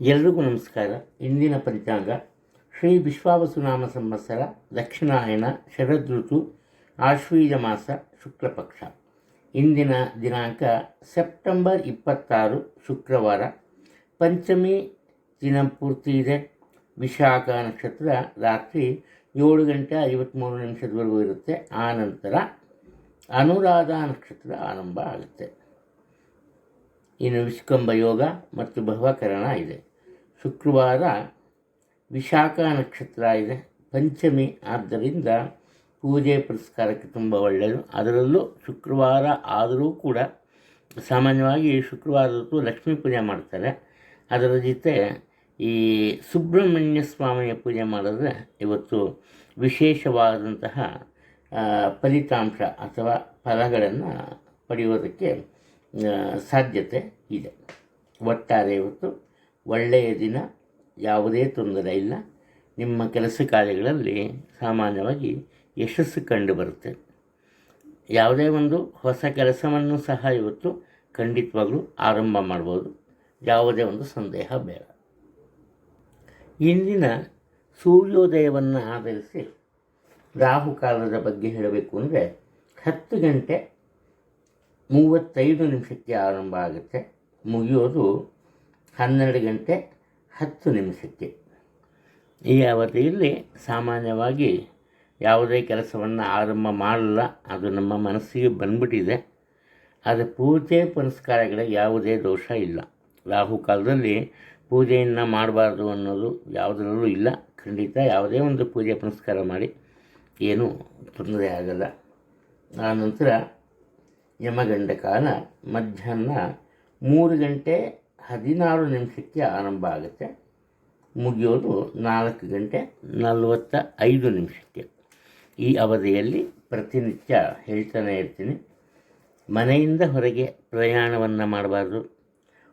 ಎಲ್ರಿಗೂ ನಮಸ್ಕಾರ. ಇಂದಿನ ಫಲಿತಾಂಗ ಶ್ರೀ ವಿಶ್ವಾವಸುನಾಮ ಸಂವತ್ಸರ ದಕ್ಷಿಣಾಯನ ಋತು ಆಶ್ವೀಜ ಮಾಸ ಶುಕ್ಲಪಕ್ಷ ಇಂದಿನ ದಿನಾಂಕ ಸೆಪ್ಟೆಂಬರ್ ಇಪ್ಪತ್ತಾರು ಶುಕ್ರವಾರ. ಪಂಚಮಿ ದಿನ ಪೂರ್ತಿ ಇದೆ. ವಿಶಾಖ ನಕ್ಷತ್ರ ರಾತ್ರಿ ಏಳು ಗಂಟೆ ಐವತ್ತ್ಮೂರು ನಿಮಿಷದವರೆಗೂ ಇರುತ್ತೆ. ಆ ನಂತರ ಅನುರಾಧ ನಕ್ಷತ್ರ ಆರಂಭ ಆಗುತ್ತೆ. ಇನ್ನು ವಿಷ್ಕಂಬ ಯೋಗ ಮತ್ತು ಭವಕರಣ ಇದೆ. ಶುಕ್ರವಾರ ವಿಶಾಖ ನಕ್ಷತ್ರ ಇದೆ. ಪಂಚಮಿ ಆದ್ದರಿಂದ ಪೂಜೆ ಪುರಸ್ಕಾರಕ್ಕೆ ತುಂಬ ಒಳ್ಳೆಯದು. ಅದರಲ್ಲೂ ಶುಕ್ರವಾರ ಆದರೂ ಕೂಡ ಸಾಮಾನ್ಯವಾಗಿ ಶುಕ್ರವಾರದ್ದು ಲಕ್ಷ್ಮೀ ಪೂಜೆ ಮಾಡ್ತಾರೆ. ಅದರ ಜೊತೆ ಈ ಸುಬ್ರಹ್ಮಣ್ಯ ಸ್ವಾಮಿಯ ಪೂಜೆ ಮಾಡಿದ್ರೆ ಇವತ್ತು ವಿಶೇಷವಾದಂತಹ ಫಲಿತಾಂಶ ಅಥವಾ ಫಲಗಳನ್ನು ಪಡೆಯೋದಕ್ಕೆ ಸಾಧ್ಯತೆ ಇದೆ. ಒಟ್ಟಾರೆ ಇವತ್ತು ಒಳ್ಳೆಯ ದಿನ, ಯಾವುದೇ ತೊಂದರೆ ಇಲ್ಲ. ನಿಮ್ಮ ಕೆಲಸ ಕಾರ್ಯಗಳಲ್ಲಿ ಸಾಮಾನ್ಯವಾಗಿ ಯಶಸ್ಸು ಕಂಡು ಬರುತ್ತೆ. ಯಾವುದೇ ಒಂದು ಹೊಸ ಕೆಲಸವನ್ನು ಸಹ ಇವತ್ತು ಖಂಡಿತವಾಗ್ಲೂ ಆರಂಭ ಮಾಡ್ಬೋದು. ಯಾವುದೇ ಒಂದು ಸಂದೇಹ ಬೇಡ. ಇಂದಿನ ಸೂರ್ಯೋದಯವನ್ನು ಆಧರಿಸಿ ರಾಹುಕಾಲದ ಬಗ್ಗೆ ಹೇಳಬೇಕು ಅಂದರೆ ಹತ್ತು ಗಂಟೆ ಮೂವತ್ತೈದು ನಿಮಿಷಕ್ಕೆ ಆರಂಭ ಆಗುತ್ತೆ. ಮುಗಿಯೋದು ಹನ್ನೆರಡು ಗಂಟೆ ಹತ್ತು ನಿಮಿಷಕ್ಕೆ. ಈ ಅವಧಿಯಲ್ಲಿ ಸಾಮಾನ್ಯವಾಗಿ ಯಾವುದೇ ಕೆಲಸವನ್ನು ಆರಂಭ ಮಾಡಲ್ಲ. ಅದು ನಮ್ಮ ಮನಸ್ಸಿಗೆ ಬಂದ್ಬಿಟ್ಟಿದೆ. ಆದರೆ ಪೂಜೆ ಪುನಸ್ಕಾರಗಳಿಗೆ ಯಾವುದೇ ದೋಷ ಇಲ್ಲ. ರಾಹುಕಾಲದಲ್ಲಿ ಪೂಜೆಯನ್ನು ಮಾಡಬಾರ್ದು ಅನ್ನೋದು ಯಾವುದರಲ್ಲೂ ಇಲ್ಲ. ಖಂಡಿತ ಯಾವುದೇ ಒಂದು ಪೂಜೆ ಪುನಸ್ಕಾರ ಮಾಡಿ ಏನೂ ತೊಂದರೆ ಆಗಲ್ಲ. ಆನಂತರ ನಂತರ ಯಮಗಂಡ ಕಾಲ ಮಧ್ಯಾಹ್ನ ಮೂರು ಗಂಟೆ ಹದಿನಾರು ನಿಮಿಷಕ್ಕೆ ಆರಂಭ ಆಗುತ್ತೆ. ಮುಗಿಯೋದು ನಾಲ್ಕು ಗಂಟೆ ನಲವತ್ತ ಐದು ನಿಮಿಷಕ್ಕೆ. ಈ ಅವಧಿಯಲ್ಲಿ ಪ್ರತಿನಿತ್ಯ ಹೇಳ್ತಾನೆ ಇರ್ತೀನಿ. ಮನೆಯಿಂದ ಹೊರಗೆ ಪ್ರಯಾಣವನ್ನು ಮಾಡಬಾರ್ದು.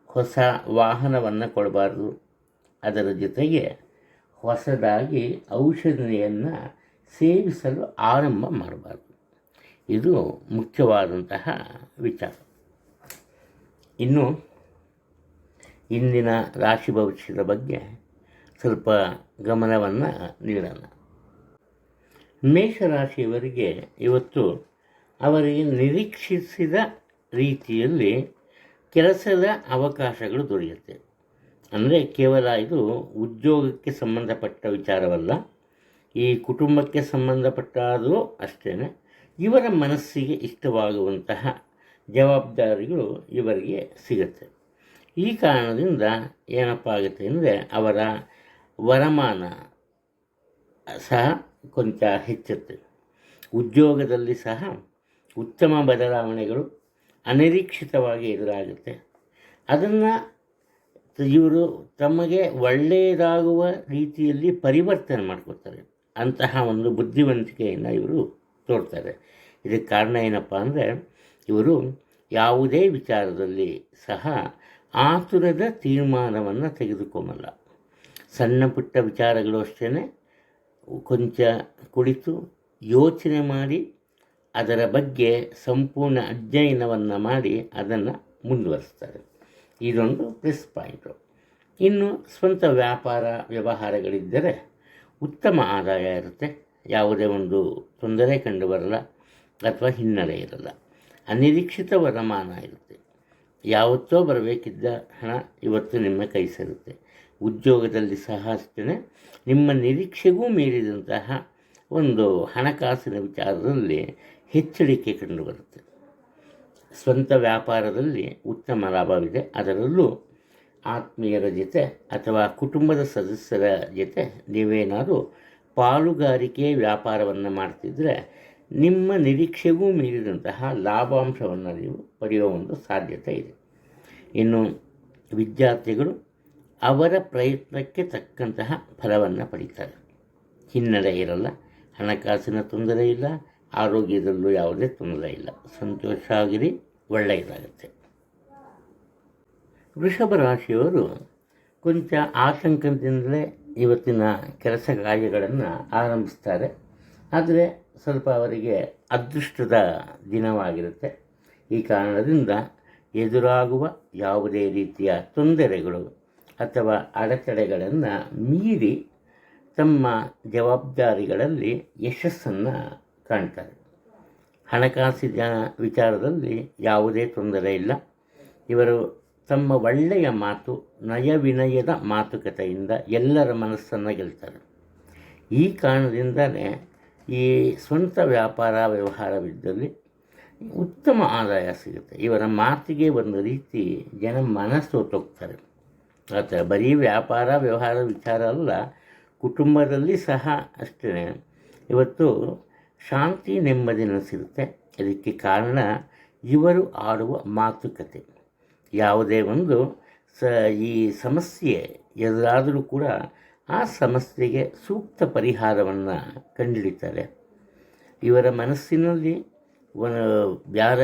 ಹೊಸ ವಾಹನವನ್ನು ಕೊಡಬಾರ್ದು. ಅದರ ಜೊತೆಗೆ ಹೊಸದಾಗಿ ಔಷಧಿಯನ್ನು ಸೇವಿಸಲು ಆರಂಭ ಮಾಡಬಾರ್ದು. ಇದು ಮುಖ್ಯವಾದಂತಹ ವಿಚಾರ. ಇನ್ನು ಇಂದಿನ ರಾಶಿ ಭವಿಷ್ಯದ ಬಗ್ಗೆ ಸ್ವಲ್ಪ ಗಮನವನ್ನು ನೀಡೋಣ. ಮೇಷರಾಶಿಯವರಿಗೆ ಇವತ್ತು ಅವರಿಗೆ ನಿರೀಕ್ಷಿಸಿದ ರೀತಿಯಲ್ಲಿ ಕೆಲಸದ ಅವಕಾಶಗಳು ದೊರೆಯುತ್ತೆ. ಅಂದರೆ ಕೇವಲ ಇದು ಉದ್ಯೋಗಕ್ಕೆ ಸಂಬಂಧಪಟ್ಟ ವಿಚಾರವಲ್ಲ, ಈ ಕುಟುಂಬಕ್ಕೆ ಸಂಬಂಧಪಟ್ಟಾದರೂ ಅಷ್ಟೇ ಇವರ ಮನಸ್ಸಿಗೆ ಇಷ್ಟವಾಗುವಂತಹ ಜವಾಬ್ದಾರಿಗಳು ಇವರಿಗೆ ಸಿಗುತ್ತೆ. ಈ ಕಾರಣದಿಂದ ಏನಪ್ಪ ಆಗುತ್ತೆ ಅಂದರೆ ಅವರ ವರಮಾನ ಸಹ ಕೊಂಚ ಹೆಚ್ಚುತ್ತೆ. ಉದ್ಯೋಗದಲ್ಲಿ ಸಹ ಉತ್ತಮ ಬದಲಾವಣೆಗಳು ಅನಿರೀಕ್ಷಿತವಾಗಿ ಎದುರಾಗುತ್ತೆ. ಅದನ್ನು ಇವರು ತಮಗೆ ಒಳ್ಳೆಯದಾಗುವ ರೀತಿಯಲ್ಲಿ ಪರಿವರ್ತನೆ ಮಾಡ್ಕೊಳ್ತಾರೆ. ಅಂತಹ ಒಂದು ಬುದ್ಧಿವಂತಿಕೆಯನ್ನು ಇವರು ತೋರ್ತಾರೆ ಇದಕ್ಕೆ ಕಾರಣ ಏನಪ್ಪ ಅಂದರೆ ಇವರು ಯಾವುದೇ ವಿಚಾರದಲ್ಲಿ ಸಹ ಆತುರದ ತೀರ್ಮಾನವನ್ನು ತೆಗೆದುಕೊಂಬಲ್ಲ ಸಣ್ಣ ಪುಟ್ಟ ವಿಚಾರಗಳು ಅಷ್ಟೇ ಕೊಂಚ ಕುಳಿತು ಯೋಚನೆ ಮಾಡಿ, ಅದರ ಬಗ್ಗೆ ಸಂಪೂರ್ಣ ಅಧ್ಯಯನವನ್ನು ಮಾಡಿ ಅದನ್ನು ಮುಂದುವರಿಸ್ತಾರೆ. ಇದೊಂದು ಪ್ಲಸ್ ಪಾಯಿಂಟು ಇನ್ನು ಸ್ವಂತ ವ್ಯಾಪಾರ ವ್ಯವಹಾರಗಳಿದ್ದರೆ ಉತ್ತಮ ಆದಾಯ ಇರುತ್ತೆ. ಯಾವುದೇ ಒಂದು ತೊಂದರೆ ಕಂಡು ಬರಲ್ಲ ಅಥವಾ ಹಿನ್ನಡೆ ಇರಲ್ಲ. ಅನಿರೀಕ್ಷಿತ ವರಮಾನ ಇರುತ್ತೆ. ಯಾವತ್ತೋ ಬರಬೇಕಿದ್ದ ಹಣ ಇವತ್ತು ನಿಮ್ಮ ಕೈ ಸೇರುತ್ತೆ. ಉದ್ಯೋಗದಲ್ಲಿ ಸಹ ಅಷ್ಟೇ ನಿಮ್ಮ ನಿರೀಕ್ಷೆಗೂ ಮೀರಿದಂತಹ ಒಂದು ಹಣಕಾಸಿನ ವಿಚಾರದಲ್ಲಿ ಹೆಚ್ಚಳಿಕೆ ಕಂಡುಬರುತ್ತೆ. ಸ್ವಂತ ವ್ಯಾಪಾರದಲ್ಲಿ ಉತ್ತಮ ಲಾಭವಿದೆ. ಅದರಲ್ಲೂ ಆತ್ಮೀಯರ ಜೊತೆ ಅಥವಾ ಕುಟುಂಬದ ಸದಸ್ಯರ ಜೊತೆ ನೀವೇನಾದರೂ ಪಾಲುಗಾರಿಕೆ ವ್ಯಾಪಾರವನ್ನು ಮಾಡ್ತಿದ್ದರೆ ನಿಮ್ಮ ನಿರೀಕ್ಷೆಗೂ ಮೀರಿದಂತಹ ಲಾಭಾಂಶವನ್ನು ನೀವು ಪಡೆಯುವ ಒಂದು ಸಾಧ್ಯತೆ ಇದೆ. ಇನ್ನು ವಿದ್ಯಾರ್ಥಿಗಳು ಅವರ ಪ್ರಯತ್ನಕ್ಕೆ ತಕ್ಕಂತಹ ಫಲವನ್ನು ಪಡೀತಾರೆ. ಹಿನ್ನಡೆ ಇರಲ್ಲ, ಹಣಕಾಸಿನ ತೊಂದರೆ ಇಲ್ಲ, ಆರೋಗ್ಯದಲ್ಲೂ ಯಾವುದೇ ತೊಂದರೆ ಇಲ್ಲ. ಸಂತೋಷ ಆಗಿರಿ, ಒಳ್ಳೆಯದಾಗುತ್ತೆ. ವೃಷಭ ರಾಶಿಯವರು ಕೊಂಚ ಆತಂಕದಿಂದಲೇ ಇವತ್ತಿನ ಕೆಲಸ ಕಾರ್ಯಗಳನ್ನು ಆರಂಭಿಸ್ತಾರೆ. ಆದರೆ ಸ್ವಲ್ಪ ಅವರಿಗೆ ಅದೃಷ್ಟದ ದಿನವಾಗಿರುತ್ತೆ. ಈ ಕಾರಣದಿಂದ ಎದುರಾಗುವ ಯಾವುದೇ ರೀತಿಯ ತೊಂದರೆಗಳು ಅಥವಾ ಅಡೆತಡೆಗಳನ್ನು ಮೀರಿ ತಮ್ಮ ಜವಾಬ್ದಾರಿಗಳಲ್ಲಿ ಯಶಸ್ಸನ್ನು ಕಾಣ್ತಾರೆ. ಹಣಕಾಸಿನ ವಿಚಾರದಲ್ಲಿ ಯಾವುದೇ ತೊಂದರೆ ಇಲ್ಲ. ಇವರು ತಮ್ಮ ಒಳ್ಳೆಯ ಮಾತು, ನಯವಿನಯದ ಮಾತುಕತೆಯಿಂದ ಎಲ್ಲರ ಮನಸ್ಸನ್ನು ಗೆಲ್ತಾರೆ. ಈ ಕಾರಣದಿಂದಲೇ ಈ ಸ್ವಂತ ವ್ಯಾಪಾರ ವ್ಯವಹಾರವಿದ್ದಲ್ಲಿ ಉತ್ತಮ ಆದಾಯ ಸಿಗುತ್ತೆ. ಇವರ ಮಾತಿಗೆ ಒಂದು ರೀತಿ ಜನ ಮನಸ್ಸು ತೋಗ್ತಾರೆ ಅಥವಾ ಬರೀ ವ್ಯಾಪಾರ, ವ್ಯವಹಾರ ವಿಚಾರ ಅಲ್ಲ, ಕುಟುಂಬದಲ್ಲಿ ಸಹ ಅಷ್ಟೇ ಇವತ್ತು ಶಾಂತಿ ನೆಮ್ಮದಿ ಸಿಗುತ್ತೆ ಇದಕ್ಕೆ ಕಾರಣ ಇವರು ಆಡುವ ಮಾತುಕತೆ. ಯಾವುದೇ ಒಂದು ಸ ಈ ಸಮಸ್ಯೆ ಎದುರಾದರೂ ಕೂಡ ಆ ಸಮಸ್ಯೆಗೆ ಸೂಕ್ತ ಪರಿಹಾರವನ್ನು ಕಂಡುಹಿಡಿತಾರೆ ಇವರ ಮನಸ್ಸಿನಲ್ಲಿ ಯಾರ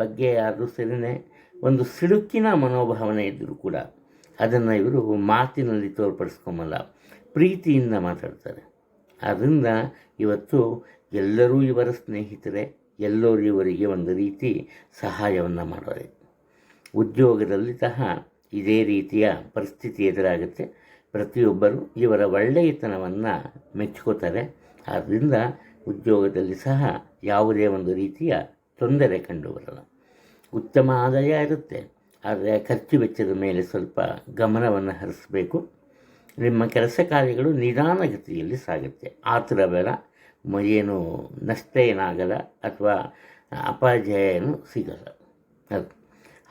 ಬಗ್ಗೆ ಯಾರು ಸರಿನೇ ಒಂದು ಸಿಡುಕಿನ ಮನೋಭಾವನೆ ಇದ್ದರೂ ಕೂಡ ಅದನ್ನು ಇವರು ಮಾತಿನಲ್ಲಿ ತೋರ್ಪಡಿಸ್ಕೊಂಬಲ್ಲ, ಪ್ರೀತಿಯಿಂದ ಮಾತಾಡ್ತಾರೆ. ಆದ್ದರಿಂದ ಇವತ್ತು ಎಲ್ಲರೂ ಇವರ ಸ್ನೇಹಿತರೆ, ಎಲ್ಲರೂ ಇವರಿಗೆ ಒಂದು ರೀತಿ ಸಹಾಯವನ್ನು ಮಾಡೋರೆ ಉದ್ಯೋಗದಲ್ಲಿ ಸಹ ಇದೇ ರೀತಿಯ ಪರಿಸ್ಥಿತಿ ಎದುರಾಗುತ್ತೆ. ಪ್ರತಿಯೊಬ್ಬರು ಇವರ ಒಳ್ಳೆಯತನವನ್ನು ಮೆಚ್ಕೋತಾರೆ. ಆದ್ದರಿಂದ ಉದ್ಯೋಗದಲ್ಲಿ ಸಹ ಯಾವುದೇ ಒಂದು ರೀತಿಯ ತೊಂದರೆ ಕಂಡುಬರಲ್ಲ. ಉತ್ತಮ ಆದಾಯ ಇರುತ್ತೆ. ಆದರೆ ಖರ್ಚು ವೆಚ್ಚದ ಮೇಲೆ ಸ್ವಲ್ಪ ಗಮನವನ್ನು ಹರಿಸಬೇಕು. ನಿಮ್ಮ ಕೆಲಸ ಕಾರ್ಯಗಳು ನಿಧಾನಗತಿಯಲ್ಲಿ ಸಾಗುತ್ತೆ. ಆತುರ ಬೇಡ. ಮ- ಏನು ನಷ್ಟ ಏನಾಗಲ್ಲ ಅಥವಾ ಅಪಜಯ ಏನು ಸಿಗಲ್ಲ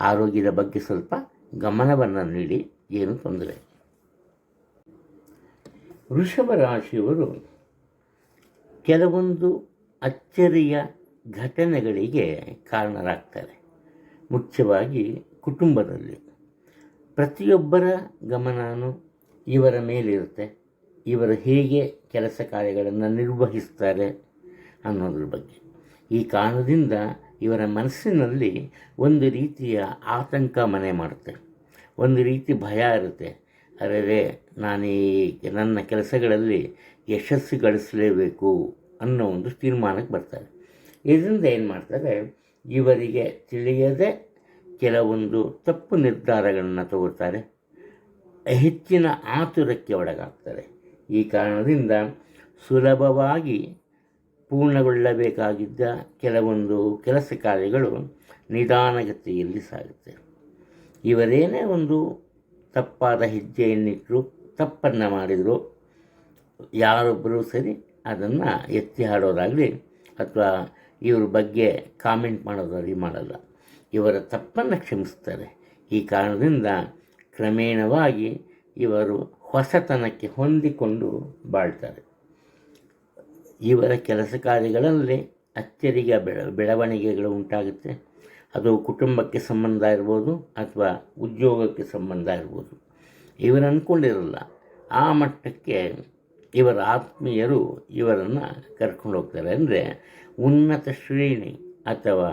ಆರೋಗ್ಯದ ಬಗ್ಗೆ ಸ್ವಲ್ಪ ಗಮನವನ್ನು ನೀಡಿ, ಏನು ತೊಂದರೆ. ವೃಷಭ ರಾಶಿಯವರು ಕೆಲವೊಂದು ಅಚ್ಚರಿಯ ಘಟನೆಗಳಿಗೆ ಕಾರಣರಾಗ್ತಾರೆ. ಮುಖ್ಯವಾಗಿ ಕುಟುಂಬದಲ್ಲಿ. ಪ್ರತಿಯೊಬ್ಬರ ಗಮನವೂ ಇವರ ಮೇಲಿರುತ್ತೆ. ಇವರು ಹೇಗೆ ಕೆಲಸ ಕಾರ್ಯಗಳನ್ನು ನಿರ್ವಹಿಸ್ತಾರೆ ಅನ್ನೋದ್ರ ಬಗ್ಗೆ. ಈ ಕಾರಣದಿಂದ ಇವರ ಮನಸ್ಸಿನಲ್ಲಿ ಒಂದು ರೀತಿಯ ಆತಂಕ ಮನೆ ಮಾಡುತ್ತೆ. ಒಂದು ರೀತಿ ಭಯ ಇರುತ್ತೆ. ಅರೆ ನಾನು ಈ ನನ್ನ ಕೆಲಸಗಳಲ್ಲಿ ಯಶಸ್ಸು ಗಳಿಸಲೇಬೇಕು ಅನ್ನೋ ಒಂದು ತೀರ್ಮಾನಕ್ಕೆ ಬರ್ತಾರೆ. ಇದರಿಂದ ಏನು ಮಾಡ್ತಾರೆ? ಇವರಿಗೆ ತಿಳಿಯದೆ ಕೆಲವೊಂದು ತಪ್ಪು ನಿರ್ಧಾರಗಳನ್ನು ತಗೋತಾರೆ ಹೆಚ್ಚಿನ ಆತುರಕ್ಕೆ ಒಳಗಾಗ್ತಾರೆ. ಈ ಕಾರಣದಿಂದ ಸುಲಭವಾಗಿ ಪೂರ್ಣಗೊಳ್ಳಬೇಕಾಗಿದ್ದ ಕೆಲವೊಂದು ಕೆಲಸ ಕಾರ್ಯಗಳು ನಿಧಾನಗತಿಯಲ್ಲಿ ಸಾಗುತ್ತೆ. ಇವರೇನೇ ಒಂದು ತಪ್ಪಾದ ಹೆಜ್ಜೆಯನ್ನಿಟ್ಟರು ತಪ್ಪನ್ನು ಮಾಡಿದರು, ಯಾರೊಬ್ಬರೂ ಸರಿ ಅದನ್ನು ಎತ್ತಿ ಹಾಡೋದಾಗಲಿ ಅಥವಾ ಇವ್ರ ಬಗ್ಗೆ ಕಾಮೆಂಟ್ ಮಾಡೋದಾಗಲಿ ಮಾಡಲ್ಲ. ಇವರ ತಪ್ಪನ್ನು ಕ್ಷಮಿಸ್ತಾರೆ. ಈ ಕಾರಣದಿಂದ ಕ್ರಮೇಣವಾಗಿ ಇವರು ಹೊಸತನಕ್ಕೆ ಹೊಂದಿಕೊಂಡು ಬಾಳ್ತಾರೆ. ಇವರ ಕೆಲಸ ಕಾರ್ಯಗಳಲ್ಲಿ ಅಚ್ಚರಿಗೆ ಬೆಳ, ಬೆಳವಣಿಗೆಗಳು ಉಂಟಾಗುತ್ತೆ. ಅದು ಕುಟುಂಬಕ್ಕೆ ಸಂಬಂಧ ಇರ್ಬೋದು ಅಥವಾ ಉದ್ಯೋಗಕ್ಕೆ ಸಂಬಂಧ ಇರ್ಬೋದು. ಇವರು ಅಂದ್ಕೊಂಡಿರಲ್ಲ ಆ ಮಟ್ಟಕ್ಕೆ ಇವರ ಆತ್ಮೀಯರು ಇವರನ್ನು ಕರ್ಕೊಂಡು ಹೋಗ್ತಾರೆ. ಅಂದರೆ ಉನ್ನತ ಶ್ರೇಣಿ ಅಥವಾ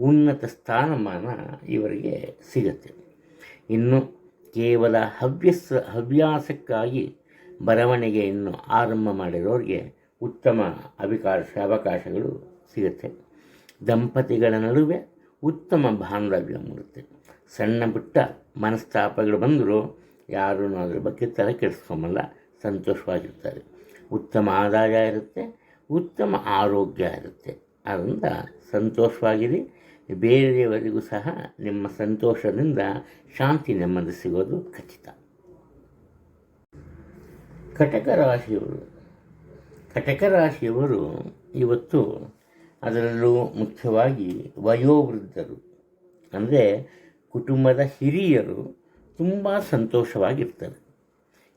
ಉನ್ನತ ಸ್ಥಾನಮಾನ ಇವರಿಗೆ ಸಿಗುತ್ತೆ. ಇನ್ನು ಕೇವಲ ಹವ್ಯಸ, ಹವ್ಯಾಸಕ್ಕಾಗಿ ಬರವಣಿಗೆಯನ್ನು ಆರಂಭ ಮಾಡಿರೋರಿಗೆ ಉತ್ತಮ ಅವಕಾಶ ಅವಕಾಶಗಳು ಸಿಗುತ್ತೆ. ದಂಪತಿಗಳ ನಡುವೆ ಉತ್ತಮ ಬಾಂಧವ್ಯ ಮೂಡುತ್ತೆ. ಸಣ್ಣ ಪುಟ್ಟ ಮನಸ್ತಾಪಗಳು ಬಂದರೂ ಯಾರೂ ಅದ್ರ ಬಗ್ಗೆ ತಲೆ ಕೆಡಿಸ್ಕೊಂಬಲ್ಲ, ಸಂತೋಷವಾಗಿರ್ತಾರೆ. ಉತ್ತಮ ಆದಾಯ ಇರುತ್ತೆ, ಉತ್ತಮ ಆರೋಗ್ಯ ಇರುತ್ತೆ. ಅದರಿಂದ ಸಂತೋಷವಾಗಿರಿ. ಬೇರೆಯವರಿಗೂ ಸಹ ನಿಮ್ಮ ಸಂತೋಷದಿಂದ ಶಾಂತಿ ನೆಮ್ಮದಿ ಸಿಗೋದು ಖಚಿತ. ಕಟಕ ರಾಶಿಯವರು. ಕಟಕ ರಾಶಿಯವರು ಇವತ್ತು ಅದರಲ್ಲೂ ಮುಖ್ಯವಾಗಿ ವಯೋವೃದ್ಧರು, ಅಂದರೆ ಕುಟುಂಬದ ಹಿರಿಯರು ತುಂಬ ಸಂತೋಷವಾಗಿರ್ತಾರೆ.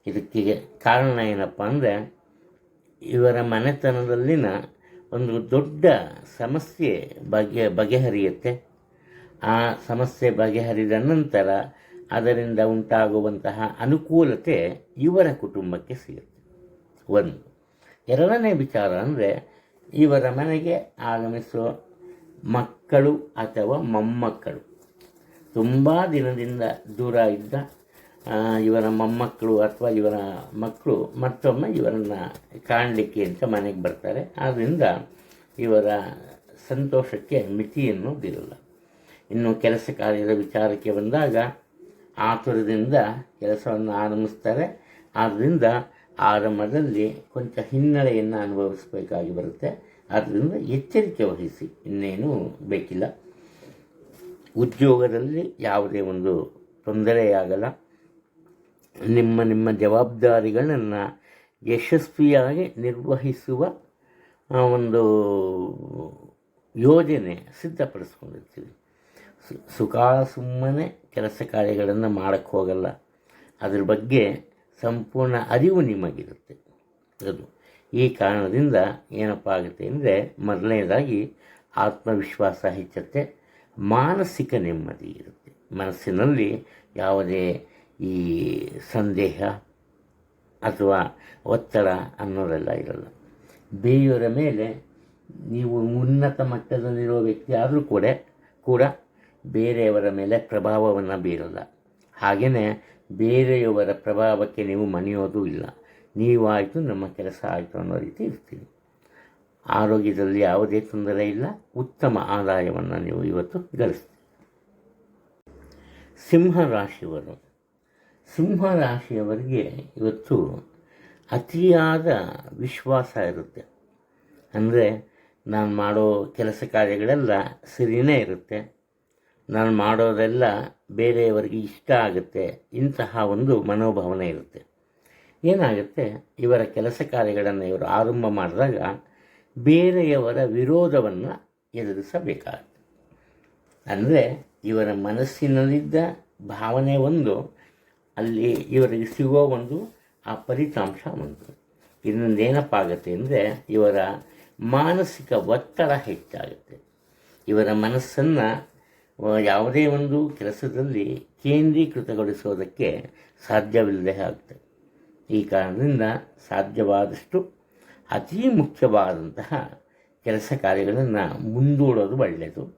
ಇದಕ್ಕೆ ಕಾರಣ ಏನಪ್ಪ ಅಂದರೆ, ಇವರ ಮನೆತನದಲ್ಲಿನ ಒಂದು ದೊಡ್ಡ ಸಮಸ್ಯೆ ಬಗೆ, ಬಗೆಹರಿಯುತ್ತೆ. ಆ ಸಮಸ್ಯೆ ಬಗೆಹರಿದ ನಂತರ ಅದರಿಂದ ಉಂಟಾಗುವಂತಹ ಅನುಕೂಲತೆ ಇವರ ಕುಟುಂಬಕ್ಕೆ ಸಿಗುತ್ತೆ. ಒಂದು. ಎರಡನೇ ವಿಚಾರ ಅಂದರೆ ಇವರ ಮನೆಗೆ ಆಗಮಿಸುವ ಮಕ್ಕಳು ಅಥವಾ ಮೊಮ್ಮಕ್ಕಳು. ತುಂಬ ದಿನದಿಂದ ದೂರ ಇದ್ದ ಇವರ ಮೊಮ್ಮಕ್ಕಳು ಅಥವಾ ಇವರ ಮಕ್ಕಳು ಮತ್ತೊಮ್ಮೆ ಇವರನ್ನು ಕಾಣಲಿಕ್ಕೆ ಅಂತ ಮನೆಗೆ ಬರ್ತಾರೆ. ಆದ್ದರಿಂದ ಇವರ ಸಂತೋಷಕ್ಕೆ ಮಿತಿಯನ್ನು ಬೀರಲ್ಲ. ಇನ್ನು ಕೆಲಸ ಕಾರ್ಯದ ವಿಚಾರಕ್ಕೆ ಬಂದಾಗ ಆತುರದಿಂದ ಕೆಲಸವನ್ನು ಆರಂಭಿಸ್ತಾರೆ. ಆದ್ದರಿಂದ ಆರಂಭದಲ್ಲಿ ಕೊಂಚ ಹಿನ್ನಡೆಯನ್ನು ಅನುಭವಿಸಬೇಕಾಗಿ ಬರುತ್ತೆ. ಆದ್ದರಿಂದ ಎಚ್ಚರಿಕೆ ವಹಿಸಿ. ಇನ್ನೇನು ಬೇಕಿಲ್ಲ. ಉದ್ಯೋಗದಲ್ಲಿ ಯಾವುದೇ ಒಂದು ತೊಂದರೆಯಾಗಲ್ಲ. ನಿಮ್ಮ ನಿಮ್ಮ ಜವಾಬ್ದಾರಿಗಳನ್ನು ಯಶಸ್ವಿಯಾಗಿ ನಿರ್ವಹಿಸುವ ಒಂದು ಯೋಜನೆ ಸಿದ್ಧಪಡಿಸ್ಕೊಂಡಿರ್ತೀವಿ. ಸುಖ ಸುಮ್ಮನೆ ಕೆಲಸ ಕಾರ್ಯಗಳನ್ನು ಮಾಡೋಕ್ಕೆ ಹೋಗಲ್ಲ. ಅದ್ರ ಬಗ್ಗೆ ಸಂಪೂರ್ಣ ಅರಿವು ನಿಮಗಿರುತ್ತೆ. ಅದು. ಈ ಕಾರಣದಿಂದ ಏನಪ್ಪ ಆಗುತ್ತೆ ಅಂದರೆ ಮೊದಲನೇದಾಗಿ ಆತ್ಮವಿಶ್ವಾಸ ಹೆಚ್ಚುತ್ತೆ, ಮಾನಸಿಕ ನೆಮ್ಮದಿ ಇರುತ್ತೆ. ಮನಸ್ಸಿನಲ್ಲಿ ಯಾವುದೇ ಈ ಸಂದೇಹ ಅಥವಾ ಒತ್ತಡ ಅನ್ನೋದೆಲ್ಲ ಇರಲ್ಲ. ಬೇರೆಯವರ ಮೇಲೆ ನೀವು ಉನ್ನತ ಮಟ್ಟದಲ್ಲಿರೋ ವ್ಯಕ್ತಿ ಆದರೂ ಕೂಡ ಕೂಡ ಬೇರೆಯವರ ಮೇಲೆ ಪ್ರಭಾವವನ್ನು ಬೀರಲ್ಲ. ಹಾಗೆಯೇ ಬೇರೆಯವರ ಪ್ರಭಾವಕ್ಕೆ ನೀವು ಮಣಿಯೋದು ಇಲ್ಲ. ನೀವಾಯಿತು ನಮ್ಮ ಕೆಲಸ ಆಯಿತು ಅನ್ನೋ ರೀತಿ ಇರ್ತೀವಿ ಆರೋಗ್ಯದಲ್ಲಿ ಯಾವುದೇ ತೊಂದರೆ ಇಲ್ಲ. ಉತ್ತಮ ಆದಾಯವನ್ನು ನೀವು ಇವತ್ತು ಗಳಿಸ್ತೀವಿ ಸಿಂಹ ರಾಶಿಯವರು. ಸಿಂಹ ರಾಶಿಯವರಿಗೆ ಇವತ್ತು ಅತಿಯಾದ ವಿಶ್ವಾಸ ಇರುತ್ತೆ. ಅಂದರೆ ನಾನು ಮಾಡೋ ಕೆಲಸ ಕಾರ್ಯಗಳೆಲ್ಲ ಸರಿಯೇ ಇರುತ್ತೆ. ನಾನು ಮಾಡೋದೆಲ್ಲ ಬೇರೆಯವರಿಗೆ ಇಷ್ಟ ಆಗುತ್ತೆ. ಇಂತಹ ಒಂದು ಮನೋಭಾವನೆ ಇರುತ್ತೆ. ಏನಾಗುತ್ತೆ? ಇವರ ಕೆಲಸ ಕಾರ್ಯಗಳನ್ನು ಇವರು ಆರಂಭ ಮಾಡಿದಾಗ ಬೇರೆಯವರ ವಿರೋಧವನ್ನು ಎದುರಿಸಬೇಕಾಗುತ್ತೆ. ಅಂದರೆ ಇವರ ಮನಸ್ಸಿನಲ್ಲಿದ್ದ ಭಾವನೆ ಒಂದು, ಅಲ್ಲಿ ಇವರಿಗೆ ಸಿಗೋ ಒಂದು, ಆ ಫಲಿತಾಂಶ ಒಂದು. ಇದರಿಂದ ಏನಪ್ಪ ಆಗುತ್ತೆ ಅಂದರೆ ಇವರ ಮಾನಸಿಕ ಒತ್ತಡ ಹೆಚ್ಚಾಗುತ್ತೆ. ಇವರ ಮನಸ್ಸನ್ನು ಯಾವುದೇ ಒಂದು ಕೆಲಸದಲ್ಲಿ ಕೇಂದ್ರೀಕೃತಗೊಳಿಸೋದಕ್ಕೆ ಸಾಧ್ಯವಿಲ್ಲದೆ ಆಗ್ತದೆ. ಈ ಕಾರಣದಿಂದ ಸಾಧ್ಯವಾದಷ್ಟು ಅತಿ ಮುಖ್ಯವಾದಂತಹ ಕೆಲಸ ಕಾರ್ಯಗಳನ್ನು ಮುಂದೂಡೋದು ಒಳ್ಳೆಯದು.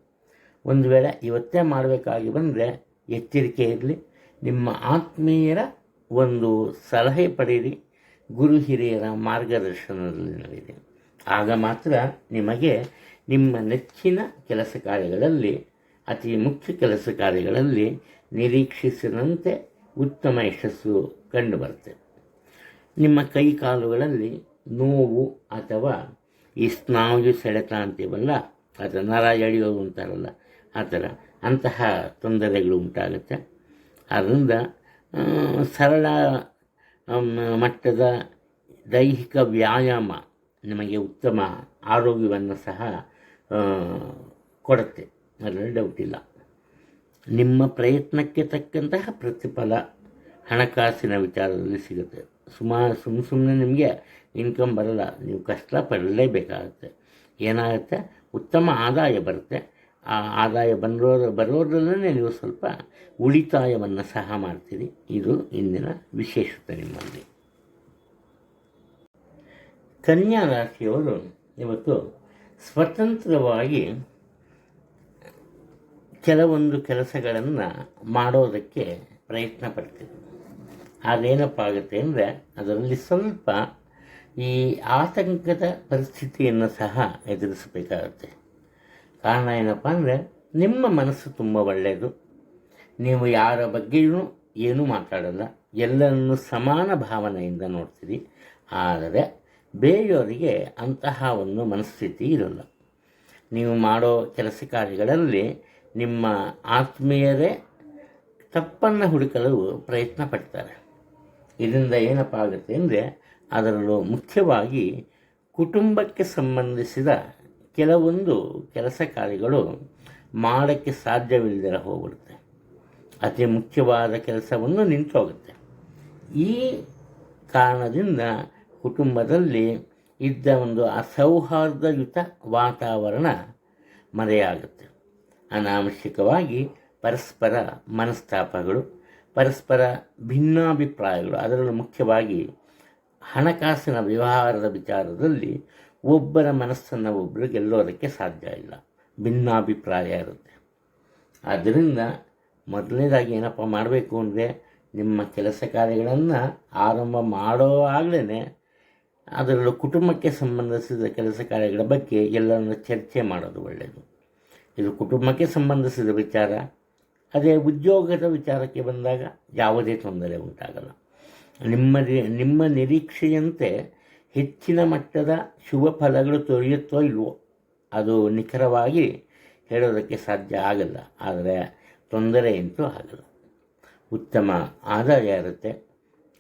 ಒಂದು ವೇಳೆ ಇವತ್ತೇ ಮಾಡಬೇಕಾಗಿ ಬಂದರೆ ಎಚ್ಚರಿಕೆ ಇರಲಿ, ನಿಮ್ಮ ಆತ್ಮೀಯರ ಒಂದು ಸಲಹೆ ಪಡೆಯಿರಿ, ಗುರು ಹಿರಿಯರ ಮಾರ್ಗದರ್ಶನದಲ್ಲಿ ನಡೆಯಿರಿ. ಆಗ ಮಾತ್ರ ನಿಮಗೆ ನಿಮ್ಮ ನೆಚ್ಚಿನ ಕೆಲಸ ಕಾರ್ಯಗಳಲ್ಲಿ ಅತಿ ಮುಖ್ಯ ಕೆಲಸ ಕಾರ್ಯಗಳಲ್ಲಿ ನಿರೀಕ್ಷಿಸಿದಂತೆ ಉತ್ತಮ ಯಶಸ್ಸು ಕಂಡುಬರುತ್ತೆ. ನಿಮ್ಮ ಕೈ ಕಾಲುಗಳಲ್ಲಿ ನೋವು ಅಥವಾ ಈ ಸ್ನಾಯು ಸೆಳೆತ ಅಂತೀವಲ್ಲ ಅಥವಾ ನರ ಎಳೆಯೋದು ಅಂತಾರಲ್ಲ, ಆ ಥರ ಅಂತಹ ತೊಂದರೆಗಳು ಉಂಟಾಗುತ್ತೆ. ಆದ್ದರಿಂದ ಸರಳ ಮಟ್ಟದ ದೈಹಿಕ ವ್ಯಾಯಾಮ ನಿಮಗೆ ಉತ್ತಮ ಆರೋಗ್ಯವನ್ನು ಸಹ ಕೊಡುತ್ತೆ. ಅದರಲ್ಲಿ ಡೌಟ್ ಇಲ್ಲ. ನಿಮ್ಮ ಪ್ರಯತ್ನಕ್ಕೆ ತಕ್ಕಂತಹ ಪ್ರತಿಫಲ ಹಣಕಾಸಿನ ವಿಚಾರದಲ್ಲಿ ಸಿಗುತ್ತೆ. ಸುಮಾರು ಸುಮ್ಮ ಸುಮ್ಮನೆ ನಿಮಗೆ ಇನ್ಕಮ್ ಬರಲ್ಲ, ನೀವು ಕಷ್ಟ ಪಡಲೇಬೇಕಾಗುತ್ತೆ. ಏನಾಗುತ್ತೆ? ಉತ್ತಮ ಆದಾಯ ಬರುತ್ತೆ. ಆ ಆದಾಯ ಬಂದೋ ಬರೋದ್ರಲ್ಲೇ ನೀವು ಸ್ವಲ್ಪ ಉಳಿತಾಯವನ್ನು ಸಹ ಮಾಡ್ತೀರಿ. ಇದು ಇಂದಿನ ವಿಶೇಷತೆ ನಿಮ್ಮಲ್ಲಿ. ಕನ್ಯಾ ರಾಶಿಯವರು ಇವತ್ತು ಸ್ವತಂತ್ರವಾಗಿ ಕೆಲವೊಂದು ಕೆಲಸಗಳನ್ನು ಮಾಡೋದಕ್ಕೆ ಪ್ರಯತ್ನ ಪಡ್ತೀವಿ ಅದೇನಪ್ಪ ಆಗುತ್ತೆ ಅಂದರೆ, ಅದರಲ್ಲಿ ಸ್ವಲ್ಪ ಈ ಆತಂಕದ ಪರಿಸ್ಥಿತಿಯನ್ನು ಸಹ ಎದುರಿಸಬೇಕಾಗುತ್ತೆ. ಕಾರಣ ಏನಪ್ಪ ಅಂದರೆ, ನಿಮ್ಮ ಮನಸ್ಸು ತುಂಬ ಒಳ್ಳೆಯದು ನೀವು ಯಾರ ಬಗ್ಗೆಯೂ ಏನೂ ಮಾತಾಡಲ್ಲ. ಎಲ್ಲರನ್ನು ಸಮಾನ ಭಾವನೆಯಿಂದ ನೋಡ್ತೀರಿ. ಆದರೆ, ಬೇರೆಯವರಿಗೆ ಅಂತಹ ಒಂದು ಮನಸ್ಥಿತಿ ಇರಲ್ಲ. ನೀವು ಮಾಡೋ ಕೆಲಸ ಕಾರ್ಯಗಳಲ್ಲಿ ನಿಮ್ಮ ಆತ್ಮೀಯರೇ ತಪ್ಪನ್ನು ಹುಡುಕಲು ಪ್ರಯತ್ನ ಪಡ್ತಾರೆ. ಇದರಿಂದ ಏನಪ್ಪ ಆಗುತ್ತೆ ಅಂದರೆ, ಅದರಲ್ಲೂ ಮುಖ್ಯವಾಗಿ ಕುಟುಂಬಕ್ಕೆ ಸಂಬಂಧಿಸಿದ ಕೆಲವೊಂದು ಕೆಲಸ ಕಾರ್ಯಗಳು ಮಾಡೋಕ್ಕೆ ಸಾಧ್ಯವಿಲ್ಲದೆ ಹೋಗ್ಬಿಡುತ್ತೆ. ಅತಿ ಮುಖ್ಯವಾದ ಕೆಲಸವನ್ನು ನಿಂತು ಹೋಗುತ್ತೆ ಈ ಕಾರಣದಿಂದ ಕುಟುಂಬದಲ್ಲಿ ಇದ್ದ ಒಂದು ಅಸೌಹಾರ್ದಯುತ ವಾತಾವರಣ ಮರೆಯಾಗುತ್ತೆ. ಅನಾವಶ್ಯಕವಾಗಿ ಪರಸ್ಪರ ಮನಸ್ತಾಪಗಳು, ಪರಸ್ಪರ ಭಿನ್ನಾಭಿಪ್ರಾಯಗಳು. ಅದರಲ್ಲೂ ಮುಖ್ಯವಾಗಿ ಹಣಕಾಸಿನ ವ್ಯವಹಾರದ ವಿಚಾರದಲ್ಲಿ ಒಬ್ಬರ ಮನಸ್ಸನ್ನು ಒಬ್ಬರು ಗೆಲ್ಲೋದಕ್ಕೆ ಸಾಧ್ಯ ಇಲ್ಲ. ಭಿನ್ನಾಭಿಪ್ರಾಯ ಇರುತ್ತೆ. ಆದ್ದರಿಂದ ಮೊದಲನೇದಾಗಿ ಏನಪ್ಪ ಮಾಡಬೇಕು ಅಂದರೆ ನಿಮ್ಮ ಕೆಲಸ ಕಾರ್ಯಗಳನ್ನು ಆರಂಭ ಮಾಡೋ ಆಗಲೇ ಅದರಲ್ಲೂ ಕುಟುಂಬಕ್ಕೆ ಸಂಬಂಧಿಸಿದ ಕೆಲಸ ಕಾರ್ಯಗಳ ಬಗ್ಗೆ ಎಲ್ಲರನ್ನು ಚರ್ಚೆ ಮಾಡೋದು ಒಳ್ಳೆಯದು ಇದು ಕುಟುಂಬಕ್ಕೆ ಸಂಬಂಧಿಸಿದ ವಿಚಾರ. ಅದೇ ಉದ್ಯೋಗದ ವಿಚಾರಕ್ಕೆ ಬಂದಾಗ ಯಾವುದೇ ತೊಂದರೆ ಉಂಟಾಗಲ್ಲ. ನಿಮ್ಮ ನಿಮ್ಮ ನಿರೀಕ್ಷೆಯಂತೆ ಹೆಚ್ಚಿನ ಮಟ್ಟದ ಶುಭ ಫಲಗಳು ದೊರೆಯುತ್ತೋ ಇಲ್ವೋ, ಅದು ನಿಖರವಾಗಿ ಹೇಳೋದಕ್ಕೆ ಸಾಧ್ಯ ಆಗಲ್ಲ. ಆದರೆ ತೊಂದರೆ ಅಂತೂ ಆಗಲ್ಲ. ಉತ್ತಮ ಆದಾಯ ಇರುತ್ತೆ,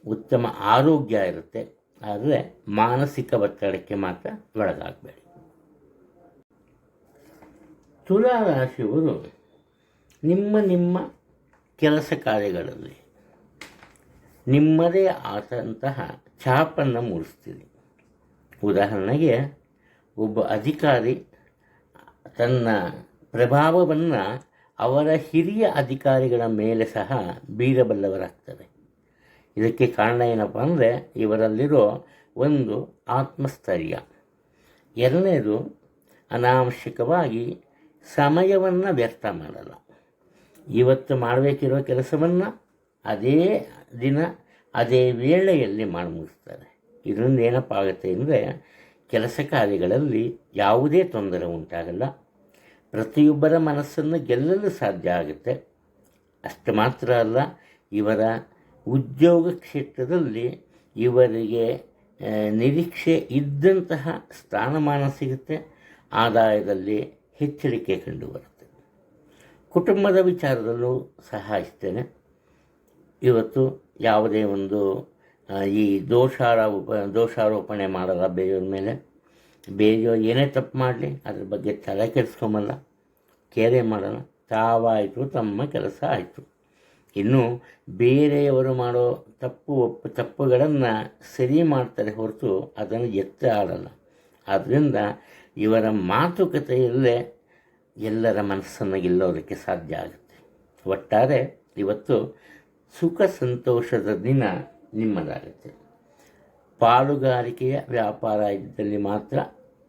ಉತ್ತಮ ಆರೋಗ್ಯ ಇರುತ್ತೆ, ಆದರೆ ಮಾನಸಿಕ ಒತ್ತಡಕ್ಕೆ ಮಾತ್ರ ಒಳಗಾಗಬೇಡಿ. ತುಲಾ ರಾಶಿಯವರು ನಿಮ್ಮ ನಿಮ್ಮ ಕೆಲಸ ಕಾರ್ಯಗಳಲ್ಲಿ ನಿಮ್ಮದೇ ಆದಂತಹ ಛಾಪನ್ನು ಮೂಡಿಸ್ತೀರಿ. ಉದಾಹರಣೆಗೆ, ಒಬ್ಬ ಅಧಿಕಾರಿ ತನ್ನ ಪ್ರಭಾವವನ್ನು ಅವರ ಹಿರಿಯ ಅಧಿಕಾರಿಗಳ ಮೇಲೆ ಸಹ ಬೀರಬಲ್ಲವರಾಗ್ತಾರೆ. ಇದಕ್ಕೆ ಕಾರಣ ಏನಪ್ಪ ಅಂದರೆ, ಇವರಲ್ಲಿರೋ ಒಂದು ಆತ್ಮಸ್ಥೈರ್ಯ. ಎರಡನೇದು, ಅನಾವಶ್ಯಕವಾಗಿ ಸಮಯವನ್ನು ವ್ಯರ್ಥ ಮಾಡಲ್ಲ. ಇವತ್ತು ಮಾಡಬೇಕಿರೋ ಕೆಲಸವನ್ನು ಅದೇ ದಿನ, ಅದೇ ವೇಳೆಯಲ್ಲಿ ಮಾಡಿ ಮುಗಿಸ್ತಾರೆ ಇದರಿಂದ ಏನಪ್ಪ ಆಗುತ್ತೆ ಅಂದರೆ ಕೆಲಸ ಕಾರ್ಯಗಳಲ್ಲಿ ಯಾವುದೇ ತೊಂದರೆ ಉಂಟಾಗಲ್ಲ. ಪ್ರತಿಯೊಬ್ಬರ ಮನಸ್ಸನ್ನು ಗೆಲ್ಲಲು ಸಾಧ್ಯ ಆಗುತ್ತೆ. ಅಷ್ಟು ಮಾತ್ರ ಅಲ್ಲ, ಇವರ ಉದ್ಯೋಗ ಕ್ಷೇತ್ರದಲ್ಲಿ ಇವರಿಗೆ ನಿರೀಕ್ಷೆ ಇದ್ದಂತಹ ಸ್ಥಾನಮಾನ ಸಿಗುತ್ತೆ. ಆದಾಯದಲ್ಲಿ ಹೆಚ್ಚಳಿಕೆ ಕಂಡುಬರುತ್ತೆ ಕುಟುಂಬದ ವಿಚಾರದಲ್ಲೂ ಸಹ ಇಷ್ಟೇನೆ. ಇವತ್ತು ಯಾವುದೇ ಒಂದು ಈ ದೋಷಾರೋಪ ದೋಷಾರೋಪಣೆ ಮಾಡಲ್ಲ ಬೇರೆಯವ್ರ ಮೇಲೆ ಬೇರೆಯವ್ರು ಏನೇ ತಪ್ಪು ಮಾಡಲಿ, ಅದ್ರ ಬಗ್ಗೆ ತಲೆ ಕೆಡಿಸ್ಕೊಂಬಲ್ಲ, ಕೇರೆ ಮಾಡಲ್ಲ, ತಾವಾಯಿತು, ತಮ್ಮ ಕೆಲಸ ಆಯಿತು. ಇನ್ನು ಬೇರೆಯವರು ಮಾಡೋ ತಪ್ಪು ಒಪ್ಪು, ತಪ್ಪುಗಳನ್ನು ಸರಿ ಮಾಡ್ತಾರೆ ಹೊರತು ಅದನ್ನು ಎತ್ತ ಆಡಲ್ಲ. ಆದ್ದರಿಂದ ಇವರ ಮಾತುಕತೆಯಲ್ಲೇ ಎಲ್ಲರ ಮನಸ್ಸನ್ನು ಗೆಲ್ಲೋದಕ್ಕೆ ಸಾಧ್ಯ ಆಗುತ್ತೆ. ಒಟ್ಟಾರೆ ಇವತ್ತು ಸುಖ ಸಂತೋಷದ ದಿನ ನಿಮ್ಮದಾಗುತ್ತೆ. ಪಾಲುಗಾರಿಕೆಯ ವ್ಯಾಪಾರ ಇದ್ದಲ್ಲಿ ಮಾತ್ರ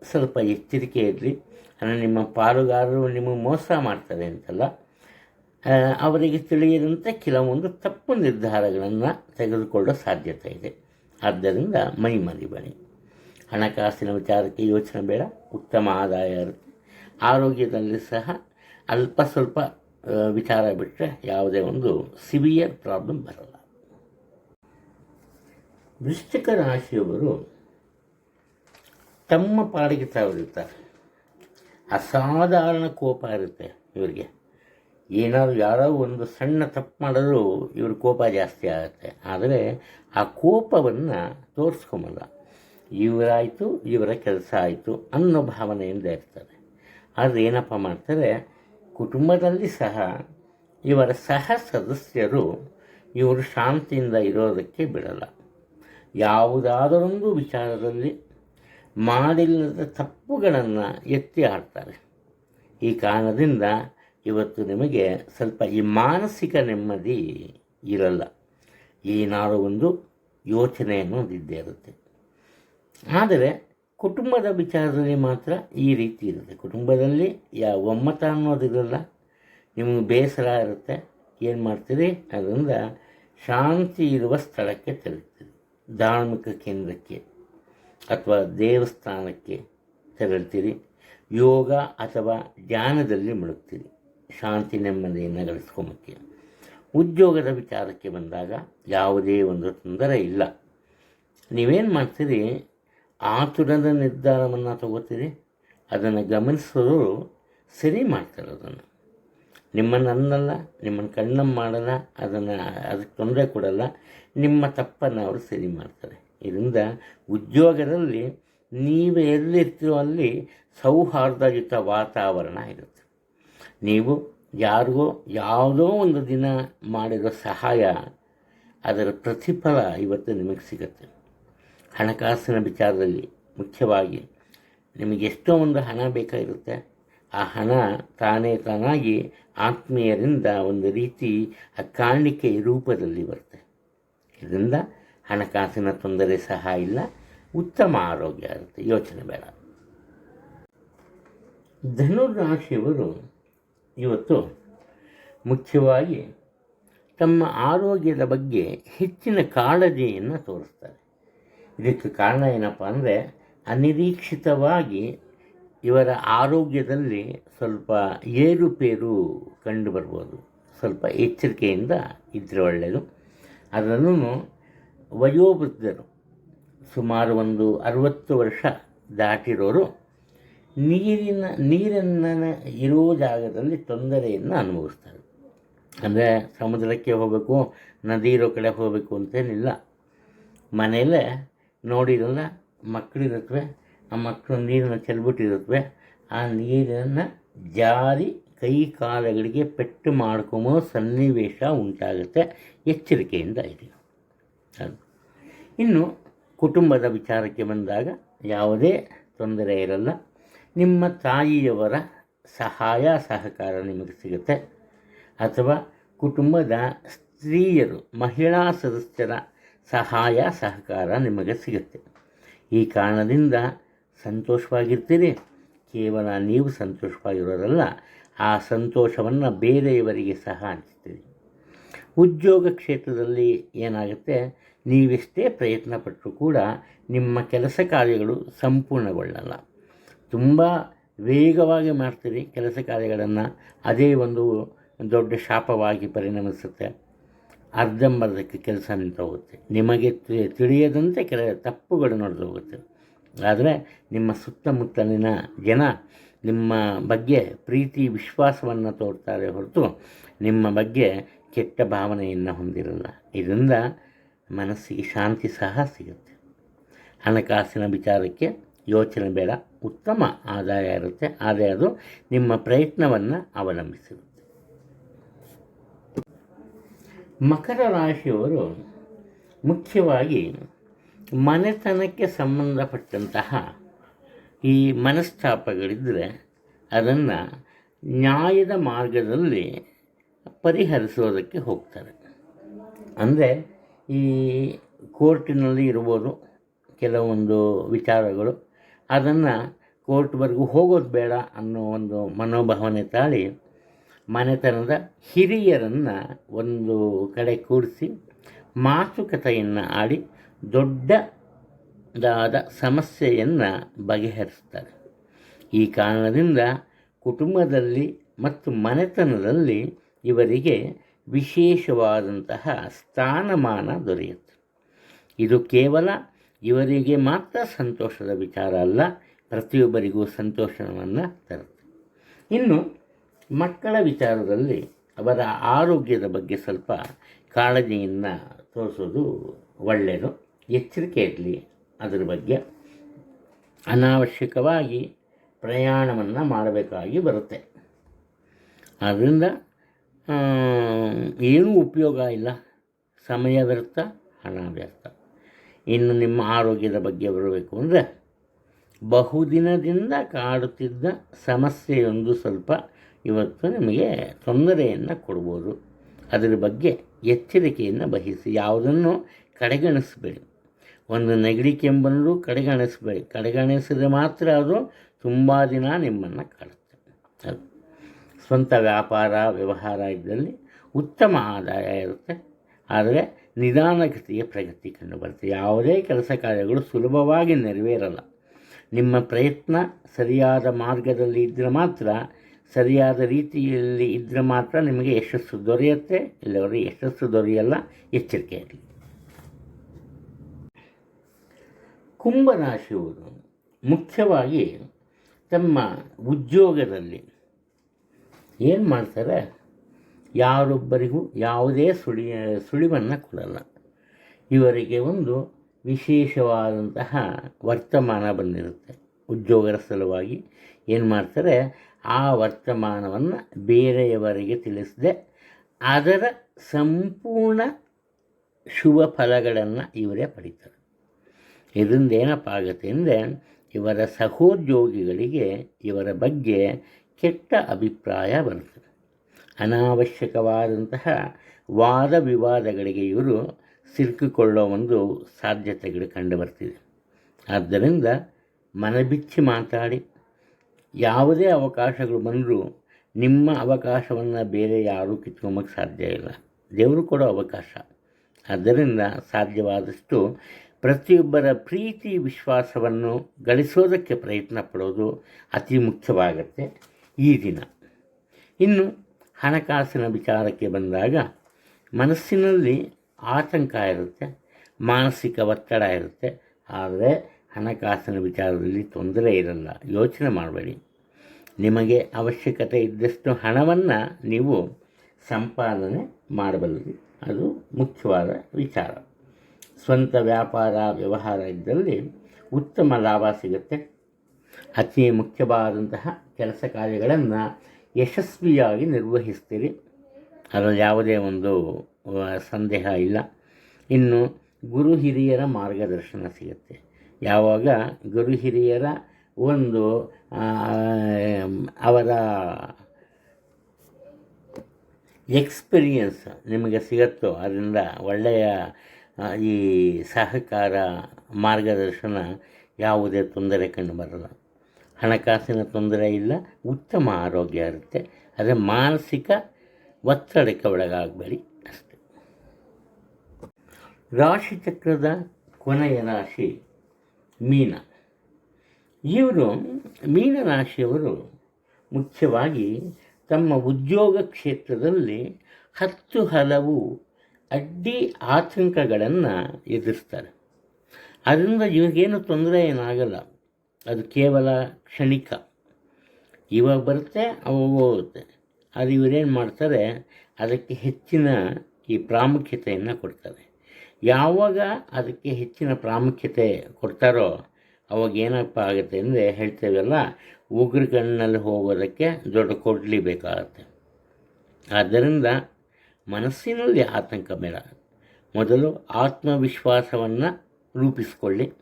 ಸ್ವಲ್ಪ ಎಚ್ಚರಿಕೆ ಇರಲಿ. ಅಂದರೆ ನಿಮ್ಮ ಪಾಲುಗಾರರು ನಿಮಗೆ ಮೋಸ ಮಾಡ್ತಾರೆ ಅಂತಲ್ಲ ಅವರಿಗೆ ತಿಳಿಯದಂತೆ ಕೆಲವೊಂದು ತಪ್ಪು ನಿರ್ಧಾರಗಳನ್ನು ತೆಗೆದುಕೊಳ್ಳೋ ಸಾಧ್ಯತೆ ಇದೆ. ಆದ್ದರಿಂದ ಮೈ ಮರಿಬೇಡಿ ಹಣಕಾಸಿನ ವಿಚಾರಕ್ಕೆ ಯೋಚನೆ ಬೇಡ, ಉತ್ತಮ ಆದಾಯ ಇರುತ್ತೆ. ಆರೋಗ್ಯದಲ್ಲಿ ಸಹ ಅಲ್ಪ ಸ್ವಲ್ಪ ವಿಚಾರ ಬಿಟ್ಟರೆ ಯಾವುದೇ ಒಂದು ಸಿವಿಯರ್ ಪ್ರಾಬ್ಲಮ್ ಬರಲ್ಲ. ವೃಶ್ಚಿಕ ರಾಶಿಯವರು ತಮ್ಮ ಪಾಡಿಗೆ ತಾವಿರ್ತಾರೆ ಅಸಾಧಾರಣ ಕೋಪ ಇರುತ್ತೆ ಇವರಿಗೆ. ಏನಾದರೂ ಯಾರೋ ಒಂದು ಸಣ್ಣ ತಪ್ಪು ಮಾಡಿದ್ರು ಇವ್ರ ಕೋಪ ಜಾಸ್ತಿ ಆಗುತ್ತೆ. ಆದರೆ ಆ ಕೋಪವನ್ನು ತೋರಿಸ್ಕೊಂಬಲ್ಲ. ಇವರಾಯಿತು, ಇವರ ಕೆಲಸ ಆಯಿತು ಅನ್ನೋ ಭಾವನೆಯಿಂದ ಇರ್ತಾರೆ ಆದರೆ ಏನಪ್ಪ ಮಾಡ್ತಾರೆ, ಕುಟುಂಬದಲ್ಲಿ ಸಹ ಇವರ ಸಹ ಸದಸ್ಯರು ಇವರು ಶಾಂತಿಯಿಂದ ಇರೋದಕ್ಕೆ ಬಿಡಲ್ಲ. ಯಾವುದಾದರೊಂದು ವಿಚಾರದಲ್ಲಿ ಮಾಡಿಲ್ಲದ ತಪ್ಪುಗಳನ್ನು ಎತ್ತಿ ಆಡ್ತಾರೆ. ಈ ಕಾರಣದಿಂದ ಇವತ್ತು ನಿಮಗೆ ಸ್ವಲ್ಪ ಈ ಮಾನಸಿಕ ನೆಮ್ಮದಿ ಇರಲ್ಲ. ಏನಾದರೂ ಒಂದು ಯೋಚನೆಯನ್ನು ಇದ್ದೇ ಇರುತ್ತೆ. ಆದರೆ ಕುಟುಂಬದ ವಿಚಾರದಲ್ಲಿ ಮಾತ್ರ ಈ ರೀತಿ ಇರುತ್ತೆ. ಕುಟುಂಬದಲ್ಲಿ ಯಾವ ಒಮ್ಮತ ಅನ್ನೋದಿರಲ್ಲ. ನಿಮಗೆ ಬೇಸರ ಇರುತ್ತೆ. ಏನು ಮಾಡ್ತೀರಿ? ಅದರಿಂದ ಶಾಂತಿ ಇರುವ ಸ್ಥಳಕ್ಕೆ ತೆರಳ್ತೀರಿ. ಧಾರ್ಮಿಕ ಕೇಂದ್ರಕ್ಕೆ ಅಥವಾ ದೇವಸ್ಥಾನಕ್ಕೆ ತೆರಳ್ತೀರಿ. ಯೋಗ ಅಥವಾ ಧ್ಯಾನದಲ್ಲಿ ಮುಳುಗ್ತೀರಿ. ಶಾಂತಿ ನೆಮ್ಮದಿಯನ್ನು ಗಳಿಸ್ಕೊಂಬಕ್ಕೆ ಉದ್ಯೋಗದ ವಿಚಾರಕ್ಕೆ ಬಂದಾಗ ಯಾವುದೇ ಒಂದು ತೊಂದರೆ ಇಲ್ಲ. ನೀವೇನು ಮಾಡ್ತೀರಿ? ಆತುರದ ನಿರ್ಧಾರವನ್ನು ತಗೋತೀರಿ? ಅದನ್ನು ಗಮನಿಸೋರು ಸರಿ ಮಾಡ್ತಾರೆ ಅದನ್ನು. ನಿಮ್ಮನ್ನು ಅನ್ನಲ್ಲ ನಿಮ್ಮನ್ನು ಕಣ್ಣನ್ನು ಮಾಡಲ್ಲ, ಅದನ್ನು ಅದಕ್ಕೆ ತೊಂದರೆ ಕೊಡಲ್ಲ, ನಿಮ್ಮ ತಪ್ಪನ್ನು ಅವರು ಸರಿ ಮಾಡ್ತಾರೆ. ಇದರಿಂದ ಉದ್ಯೋಗದಲ್ಲಿ ನೀವು ಎಲ್ಲಿರ್ತೀರೋ ಅಲ್ಲಿ ಸೌಹಾರ್ದಯುತ ವಾತಾವರಣ ಇರುತ್ತೆ. ನೀವು ಯಾರಿಗೋ ಯಾವುದೋ ಒಂದು ದಿನ ಮಾಡಿರೋ ಸಹಾಯ ಅದರ ಪ್ರತಿಫಲ ಇವತ್ತು ನಿಮಗೆ ಸಿಗುತ್ತೆ. ಹಣಕಾಸಿನ ವಿಚಾರದಲ್ಲಿ ಮುಖ್ಯವಾಗಿ ನಿಮಗೆ ಎಷ್ಟೋ ಒಂದು ಹಣ ಬೇಕಾಗಿರುತ್ತೆ. ಆ ಹಣ ತಾನೇ ತಾನಾಗಿ ಆತ್ಮೀಯರಿಂದ ಒಂದು ರೀತಿ ಆ ಕಾಣಿಕೆ ರೂಪದಲ್ಲಿ ಬರುತ್ತೆ. ಇದರಿಂದ ಹಣಕಾಸಿನ ತೊಂದರೆ ಸಹ ಇಲ್ಲ, ಉತ್ತಮ ಆರೋಗ್ಯ ಇರುತ್ತೆ. ಯೋಚನೆ ಬೇಡ. ಧನುರಾಶಿಯವರು ಇವತ್ತು ಮುಖ್ಯವಾಗಿ ತಮ್ಮ ಆರೋಗ್ಯದ ಬಗ್ಗೆ ಹೆಚ್ಚಿನ ಕಾಳಜಿಯನ್ನು ತೋರಿಸ್ತಾರೆ. ಇದಕ್ಕೆ ಕಾರಣ ಏನಪ್ಪ ಅಂದರೆ ಅನಿರೀಕ್ಷಿತವಾಗಿ ಇವರ ಆರೋಗ್ಯದಲ್ಲಿ ಸ್ವಲ್ಪ ಏರುಪೇರು ಕಂಡು ಬರ್ಬೋದು. ಸ್ವಲ್ಪ ಎಚ್ಚರಿಕೆಯಿಂದ ಇದ್ದರೆ ಒಳ್ಳೆಯದು ಅದನ್ನು ವಯೋವೃದ್ಧರು ಸುಮಾರು ಒಂದು ಅರುವತ್ತು ವರ್ಷ ದಾಟಿರೋರು ನೀರಿನ, ನೀರನ್ನು ಇರೋ ಜಾಗದಲ್ಲಿ ತೊಂದರೆಯನ್ನು ಅನುಭವಿಸ್ತಾರೆ. ಅಂದರೆ ಸಮುದ್ರಕ್ಕೆ ಹೋಗಬೇಕು, ನದಿ ಇರೋ ಕಡೆ ಹೋಗಬೇಕು ಅಂತೇನಿಲ್ಲ. ಮನೆಯಲ್ಲೇ ನೋಡಿರಲ್ಲ ಮಕ್ಕಳಿರುತ್ತವೆ ಆ ಮಕ್ಕಳು ನೀರನ್ನು ಚೆಲ್ಬಿಟ್ಟಿರುತ್ತವೆ ಆ ನೀರನ್ನು ಜಾರಿ ಕೈ ಕಾಲುಗಳಿಗೆ ಪೆಟ್ಟು ಮಾಡ್ಕೊಂಬೋ ಸನ್ನಿವೇಶ ಉಂಟಾಗುತ್ತೆ, ಎಚ್ಚರಿಕೆಯಿಂದ ಇದೆ ಅದು. ಇನ್ನು ಕುಟುಂಬದ ವಿಚಾರಕ್ಕೆ ಬಂದಾಗ ಯಾವುದೇ ತೊಂದರೆ ಇರಲ್ಲ. ನಿಮ್ಮ ತಾಯಿಯವರ ಸಹಾಯ, ಸಹಕಾರ ನಿಮಗೆ ಸಿಗುತ್ತೆ. ಅಥವಾ ಕುಟುಂಬದ ಸ್ತ್ರೀಯರು, ಮಹಿಳಾ ಸದಸ್ಯರ ಸಹಾಯ, ಸಹಕಾರ ನಿಮಗೆ ಸಿಗುತ್ತೆ. ಈ ಕಾರಣದಿಂದ ಸಂತೋಷವಾಗಿರ್ತೀರಿ. ಕೇವಲ ನೀವು ಸಂತೋಷವಾಗಿರೋದಲ್ಲ, ಆ ಸಂತೋಷವನ್ನು ಬೇರೆಯವರಿಗೆ ಸಹ ಹಂಚ್ತೀರಿ ಉದ್ಯೋಗ ಕ್ಷೇತ್ರದಲ್ಲಿ ಏನಾಗುತ್ತೆ, ನೀವೆಷ್ಟೇ ಪ್ರಯತ್ನ ಪಟ್ಟರೂ ಕೂಡ ನಿಮ್ಮ ಕೆಲಸ ಕಾರ್ಯಗಳು ಸಂಪೂರ್ಣಗೊಳ್ಳಲ್ಲ. ತುಂಬ ವೇಗವಾಗಿ ಮಾಡ್ತೀರಿ ಕೆಲಸ ಕಾರ್ಯಗಳನ್ನು. ಅದೇ ಒಂದು ದೊಡ್ಡ ಶಾಪವಾಗಿ ಪರಿಣಮಿಸುತ್ತೆ. ಅರ್ಧಂಬರ್ಧಕ್ಕೆ ಕೆಲಸ ನಿಂತು ಹೋಗುತ್ತೆ. ನಿಮಗೆ ತಿಳಿಯದಂತೆ ಕೆಲ ತಪ್ಪುಗಳು ನಡೆದು ಹೋಗುತ್ತೆ. ಆದರೆ ನಿಮ್ಮ ಸುತ್ತಮುತ್ತಲಿನ ಜನ ನಿಮ್ಮ ಬಗ್ಗೆ ಪ್ರೀತಿ, ವಿಶ್ವಾಸವನ್ನು ತೋರ್ತಾರೆ ಹೊರತು ನಿಮ್ಮ ಬಗ್ಗೆ ಕೆಟ್ಟ ಭಾವನೆಯನ್ನು ಹೊಂದಿರಲ್ಲ. ಇದರಿಂದ ಮನಸ್ಸಿಗೆ ಶಾಂತಿ ಸಹ ಸಿಗುತ್ತೆ. ಹಣಕಾಸಿನ ವಿಚಾರಕ್ಕೆ ಯೋಚನೆ ಬೇಡ. ಉತ್ತಮ ಆದಾಯ ಇರುತ್ತೆ. ಆದರೆ ಅದು ನಿಮ್ಮ ಪ್ರಯತ್ನವನ್ನು ಅವಲಂಬಿಸಿರುತ್ತೆ. ಮಕರ ರಾಶಿಯವರು ಮುಖ್ಯವಾಗಿ ಮನೆತನಕ್ಕೆ ಸಂಬಂಧಪಟ್ಟಂತಹ ಈ ಮನಸ್ತಾಪಗಳಿದ್ದರೆ ಅದನ್ನು ನ್ಯಾಯದ ಮಾರ್ಗದಲ್ಲಿ ಪರಿಹರಿಸೋದಕ್ಕೆ ಹೋಗ್ತಾರೆ. ಅಂದರೆ ಈ ಕೋರ್ಟಿನಲ್ಲಿ ಇರ್ಬೋದು ಕೆಲವೊಂದು ವಿಚಾರಗಳು, ಅದನ್ನು ಕೋರ್ಟ್ವರೆಗೂ ಹೋಗೋದು ಬೇಡ ಅನ್ನೋ ಒಂದು ಮನೋಭಾವನೆ ತಾಳಿ ಮನೆತನದ ಹಿರಿಯರನ್ನು ಒಂದು ಕಡೆ ಕೂಡಿಸಿ ಮಾತುಕತೆಯನ್ನು ಆಡಿ ದೊಡ್ಡದಾದ ಸಮಸ್ಯೆಯನ್ನು ಬಗೆಹರಿಸ್ತಾರೆ. ಈ ಕಾರಣದಿಂದ ಕುಟುಂಬದಲ್ಲಿ ಮತ್ತು ಮನೆತನದಲ್ಲಿ ಇವರಿಗೆ ವಿಶೇಷವಾದಂತಹ ಸ್ಥಾನಮಾನ ದೊರೆಯುತ್ತೆ. ಇದು ಕೇವಲ ಇವರಿಗೆ ಮಾತ್ರ ಸಂತೋಷದ ವಿಚಾರ ಅಲ್ಲ, ಪ್ರತಿಯೊಬ್ಬರಿಗೂ ಸಂತೋಷವನ್ನು ತರುತ್ತೆ. ಇನ್ನು ಮಕ್ಕಳ ವಿಚಾರದಲ್ಲಿ ಅವರ ಆರೋಗ್ಯದ ಬಗ್ಗೆ ಸ್ವಲ್ಪ ಕಾಳಜಿಯನ್ನು ತೋರಿಸೋದು ಒಳ್ಳೆಯದು. ಎಚ್ಚರಿಕೆ ಇರಲಿ ಅದರ ಬಗ್ಗೆ. ಅನಾವಶ್ಯಕವಾಗಿ ಪ್ರಯಾಣವನ್ನು ಮಾಡಬೇಕಾಗಿ ಬರುತ್ತೆ. ಆದ್ದರಿಂದ ಏನೂ ಉಪಯೋಗ ಇಲ್ಲ. ಸಮಯ ವ್ಯರ್ಥ, ಹಣ ವ್ಯರ್ಥ. ಇನ್ನು ನಿಮ್ಮ ಆರೋಗ್ಯದ ಬಗ್ಗೆ ಬರಬೇಕು ಅಂದರೆ ಬಹುದಿನದಿಂದ ಕಾಡುತ್ತಿದ್ದ ಸಮಸ್ಯೆಯೊಂದು ಸ್ವಲ್ಪ ಇವತ್ತು ನಿಮಗೆ ತೊಂದರೆಯನ್ನು ಕೊಡ್ಬೋದು. ಅದರ ಬಗ್ಗೆ ಎಚ್ಚರಿಕೆಯನ್ನು ವಹಿಸಿ, ಯಾವುದನ್ನು ಕಡೆಗಣಿಸಬೇಡಿ. ಒಂದು ನೆಗಡಿ ಕೆಂಬನ್ನು ಕಡೆಗಣಿಸಬೇಡಿ. ಕಡೆಗಣಿಸಿದ್ರೆ ಮಾತ್ರ ಅದು ತುಂಬ ದಿನ ನಿಮ್ಮನ್ನು ಕಾಡುತ್ತೆ. ಅದು ಸ್ವಂತ ವ್ಯಾಪಾರ, ವ್ಯವಹಾರ ಇದ್ದಲ್ಲಿ ಉತ್ತಮ ಆದಾಯ ಇರುತ್ತೆ. ಆದರೆ ನಿಧಾನಗತಿಯ ಪ್ರಗತಿ ಕಂಡು ಬರುತ್ತೆ ಯಾವುದೇ ಕೆಲಸ ಕಾರ್ಯಗಳು ಸುಲಭವಾಗಿ ನೆರವೇರಲ್ಲ. ನಿಮ್ಮ ಪ್ರಯತ್ನ ಸರಿಯಾದ ಮಾರ್ಗದಲ್ಲಿ ಇದ್ದರೆ ಮಾತ್ರ ಸರಿಯಾದ ರೀತಿಯಲ್ಲಿ ಇದ್ದರೆ ಮಾತ್ರ ನಿಮಗೆ ಯಶಸ್ಸು ದೊರೆಯುತ್ತೆ ಇಲ್ಲವರಿಗೆ ಯಶಸ್ಸು ದೊರೆಯಲ್ಲ, ಎಚ್ಚರಿಕೆ ಇರಲಿ. ಕುಂಭರಾಶಿಯವರು ಮುಖ್ಯವಾಗಿ ತಮ್ಮ ಉದ್ಯೋಗದಲ್ಲಿ ಏನು ಮಾಡ್ತಾರೆ? ಯಾರೊಬ್ಬರಿಗೂ ಯಾವುದೇ ಸುಳಿ, ಸುಳಿವನ್ನು ಕೊಡಲ್ಲ. ಇವರಿಗೆ ಒಂದು ವಿಶೇಷವಾದಂತಹ ವರ್ತಮಾನ ಬಂದಿರುತ್ತೆ. ಉದ್ಯೋಗದ ಸಲುವಾಗಿ ಏನು ಮಾಡ್ತಾರೆ? ಆ ವರ್ತಮಾನವನ್ನು ಬೇರೆಯವರಿಗೆ ತಿಳಿಸದೆ. ಅದರ ಸಂಪೂರ್ಣ ಶುಭ ಫಲಗಳನ್ನು ಇವರೇ ಪಡಿತಾರೆ. ಇದರಿಂದ ಏನಪ್ಪ ಆಗುತ್ತೆ ಅಂದರೆ ಇವರ ಸಹೋದ್ಯೋಗಿಗಳಿಗೆ ಇವರ ಬಗ್ಗೆ ಕೆಟ್ಟ ಅಭಿಪ್ರಾಯ ಬರುತ್ತದೆ ಅನಾವಶ್ಯಕವಾದಂತಹ ವಾದ ವಿವಾದಗಳಿಗೆ ಇವರು ಸಿಲುಕಿಕೊಳ್ಳೋ ಒಂದು ಸಾಧ್ಯತೆಗಳು ಕಂಡುಬರ್ತಿದೆ ಆದ್ದರಿಂದ ಮನಬಿಚ್ಚಿ ಮಾತಾಡಿ. ಯಾವುದೇ ಅವಕಾಶಗಳು ಬಂದರೂ ನಿಮ್ಮ ಅವಕಾಶವನ್ನು ಬೇರೆ ಯಾರೂ ಕಿತ್ಕೊಂಬಕ್ಕೆ ಸಾಧ್ಯ ಇಲ್ಲ. ದೇವರು ಕೊಡೋ ಅವಕಾಶ. ಆದ್ದರಿಂದ ಸಾಧ್ಯವಾದಷ್ಟು ಪ್ರತಿಯೊಬ್ಬರ ಪ್ರೀತಿ ವಿಶ್ವಾಸವನ್ನು ಗಳಿಸೋದಕ್ಕೆ ಪ್ರಯತ್ನ ಪಡೋದು ಅತಿ ಮುಖ್ಯವಾಗುತ್ತೆ ಈ ದಿನ. ಇನ್ನು ಹಣಕಾಸಿನ ವಿಚಾರಕ್ಕೆ ಬಂದಾಗ ಮನಸ್ಸಿನಲ್ಲಿ ಆತಂಕ ಇರುತ್ತೆ, ಮಾನಸಿಕ ಒತ್ತಡ ಇರುತ್ತೆ, ಆದರೆ ಹಣಕಾಸಿನ ವಿಚಾರದಲ್ಲಿ ತೊಂದರೆ ಇರಲ್ಲ. ಯೋಚನೆ ಮಾಡಬೇಡಿ. ನಿಮಗೆ ಅವಶ್ಯಕತೆ ಇದ್ದಷ್ಟು ಹಣವನ್ನು ನೀವು ಸಂಪಾದನೆ ಮಾಡಬಲ್ಲದು. ಅದು ಮುಖ್ಯವಾದ ವಿಚಾರ. ಸ್ವಂತ ವ್ಯಾಪಾರ, ವ್ಯವಹಾರ ಇದ್ದಲ್ಲಿ ಉತ್ತಮ ಲಾಭ ಸಿಗುತ್ತೆ. ಅತಿ ಮುಖ್ಯವಾದಂತಹ ಕೆಲಸ ಕಾರ್ಯಗಳನ್ನು ಯಶಸ್ವಿಯಾಗಿ ನಿರ್ವಹಿಸ್ತೀರಿ. ಅದರಲ್ಲಿ ಯಾವುದೇ ಒಂದು ಸಂದೇಹ ಇಲ್ಲ. ಇನ್ನು ಗುರು ಹಿರಿಯರ ಮಾರ್ಗದರ್ಶನ ಸಿಗುತ್ತೆ. ಯಾವಾಗ ಗುರು ಹಿರಿಯರ ಒಂದು ಅವರ ಎಕ್ಸ್ಪೀರಿಯನ್ಸ್ ನಿಮಗೆ ಸಿಗುತ್ತೋ, ಅದರಿಂದ ಒಳ್ಳೆಯ ಈ ಸಹಕಾರ ಮಾರ್ಗದರ್ಶನ ಯಾವುದೇ ತೊಂದರೆ ಕಂಡು ಬರಲ್ಲ. ಹಣಕಾಸಿನ ತೊಂದರೆ ಇಲ್ಲ, ಉತ್ತಮ ಆರೋಗ್ಯ ಇರುತ್ತೆ. ಆದರೆ ಮಾನಸಿಕ ಒತ್ತಡಕ್ಕೆ ಒಳಗಾಗಬೇಡಿ ಅಷ್ಟೆ. ರಾಶಿಚಕ್ರದ ಕೊನೆಯ ರಾಶಿ ಮೀನ. ಇವರು ಮೀನರಾಶಿಯವರು ಮುಖ್ಯವಾಗಿ ತಮ್ಮ ಉದ್ಯೋಗ ಕ್ಷೇತ್ರದಲ್ಲಿ ಹತ್ತು ಹಲವು ಅಡ್ಡಿ ಆತಂಕಗಳನ್ನು ಎದುರಿಸ್ತಾರೆ. ಅದರಿಂದ ಇವ್ರಿಗೇನು ತೊಂದರೆ ಏನಾಗಲ್ಲ. ಅದು ಕೇವಲ ಕ್ಷಣಿಕ. ಇವಾಗ ಬರುತ್ತೆ, ಅವಾಗ ಹೋಗುತ್ತೆ. ಅದು ಇವರೇನು ಮಾಡ್ತಾರೆ, ಅದಕ್ಕೆ ಹೆಚ್ಚಿನ ಈ ಪ್ರಾಮುಖ್ಯತೆಯನ್ನು ಕೊಡ್ತಾರೆ. ಯಾವಾಗ ಅದಕ್ಕೆ ಹೆಚ್ಚಿನ ಪ್ರಾಮುಖ್ಯತೆ ಕೊಡ್ತಾರೋ ಅವಾಗ ಏನಪ್ಪ ಆಗುತ್ತೆ ಅಂದರೆ ಹೇಳ್ತೇವಲ್ಲ ಉಗ್ರ ಕಣ್ಣಲ್ಲಿ ಹೋಗೋದಕ್ಕೆ ದೊಡ್ಡ ಕೊಡ್ಲಿ ಬೇಕಾಗತ್ತೆ. ಆದ್ದರಿಂದ ಮನಸ್ಸಿನಲ್ಲಿ ಆತಂಕ ಬೇಡ. ಮೊದಲು ಆತ್ಮವಿಶ್ವಾಸವನ್ನು ರೂಪಿಸಿಕೊಳ್ಳಿ.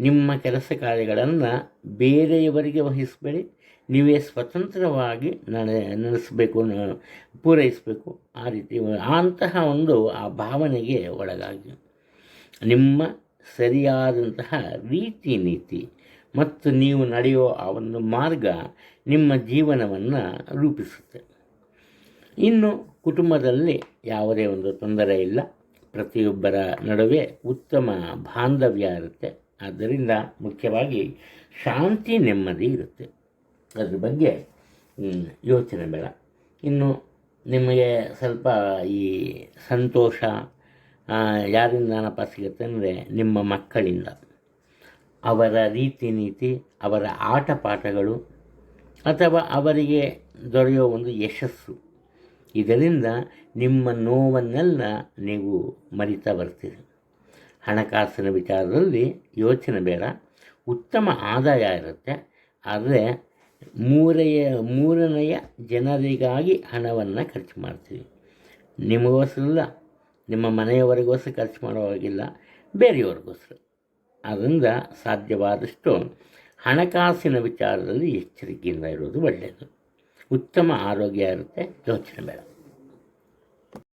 ನಿಮ್ಮ ಕೆಲಸ ಕಾರ್ಯಗಳನ್ನು ಬೇರೆಯವರಿಗೆ ವಹಿಸಬೇಡಿ. ನೀವೇ ಸ್ವತಂತ್ರವಾಗಿ ನಡೆ, ನಡೆಸಬೇಕು ಪೂರೈಸಬೇಕು. ಆ ರೀತಿ ಅಂತಹ ಒಂದು ಆ ಭಾವನೆಗೆ ಒಳಗಾಗಿ. ನಿಮ್ಮ ಸರಿಯಾದಂತಹ ರೀತಿ ನೀತಿ ಮತ್ತು ನೀವು ನಡೆಯೋ ಆ ಒಂದು ಮಾರ್ಗ ನಿಮ್ಮ ಜೀವನವನ್ನು ರೂಪಿಸುತ್ತೆ. ಇನ್ನು ಕುಟುಂಬದಲ್ಲಿ ಯಾವುದೇ ಒಂದು ತೊಂದರೆ ಇಲ್ಲ. ಪ್ರತಿಯೊಬ್ಬರ ನಡುವೆ ಉತ್ತಮ ಬಾಂಧವ್ಯ ಇರುತ್ತೆ. ಆದ್ದರಿಂದ ಮುಖ್ಯವಾಗಿ ಶಾಂತಿ ನೆಮ್ಮದಿ ಇರುತ್ತೆ. ಅದ್ರ ಬಗ್ಗೆ ಯೋಚನೆ ಬೇಡ. ಇನ್ನು ನಿಮಗೆ ಸ್ವಲ್ಪ ಈ ಸಂತೋಷ ಆ, ಯಾರಿಂದನಪ್ಪ ಸಿಗುತ್ತೆ ಅಂದರೆ ನಿಮ್ಮ ಮಕ್ಕಳಿಂದ. ಅವರ ರೀತಿ ನೀತಿ ಅವರ ಆಟ ಪಾಠಗಳು ಅಥವಾ ಅವರಿಗೆ ದೊರೆಯುವ ಒಂದು ಯಶಸ್ಸು. ಇದರಿಂದ ನಿಮ್ಮ ನೋವನ್ನೆಲ್ಲ ನೀವು ಮರಿತಾ ಬರ್ತೀರಿ. ಹಣಕಾಸಿನ ವಿಚಾರದಲ್ಲಿ ಯೋಚನೆ ಬೇಡ. ಉತ್ತಮ ಆದಾಯ ಇರುತ್ತೆ. ಆದರೆ ಮೂರೆಯ ಮೂರನೆಯ ಜನರಿಗಾಗಿ ಹಣವನ್ನು ಖರ್ಚು ಮಾಡ್ತೀವಿ. ನಿಮಗೋಸ್ಕರ ನಿಮ್ಮ ಮನೆಯವರಿಗೋಸ್ಕರ ಖರ್ಚು ಮಾಡುವಾಗಿಲ್ಲ ಬೇರೆಯವ್ರಿಗೋಸ್ಕರ. ಅದರಿಂದ ಸಾಧ್ಯವಾದಷ್ಟು ಹಣಕಾಸಿನ ವಿಚಾರದಲ್ಲಿ ಎಚ್ಚರಿಕೆಯಿಂದ ಇರೋದು ಒಳ್ಳೆಯದು. ಉತ್ತಮ ಆರೋಗ್ಯ ಇರುತ್ತೆ, ಯೋಚನೆ ಬೇಡ.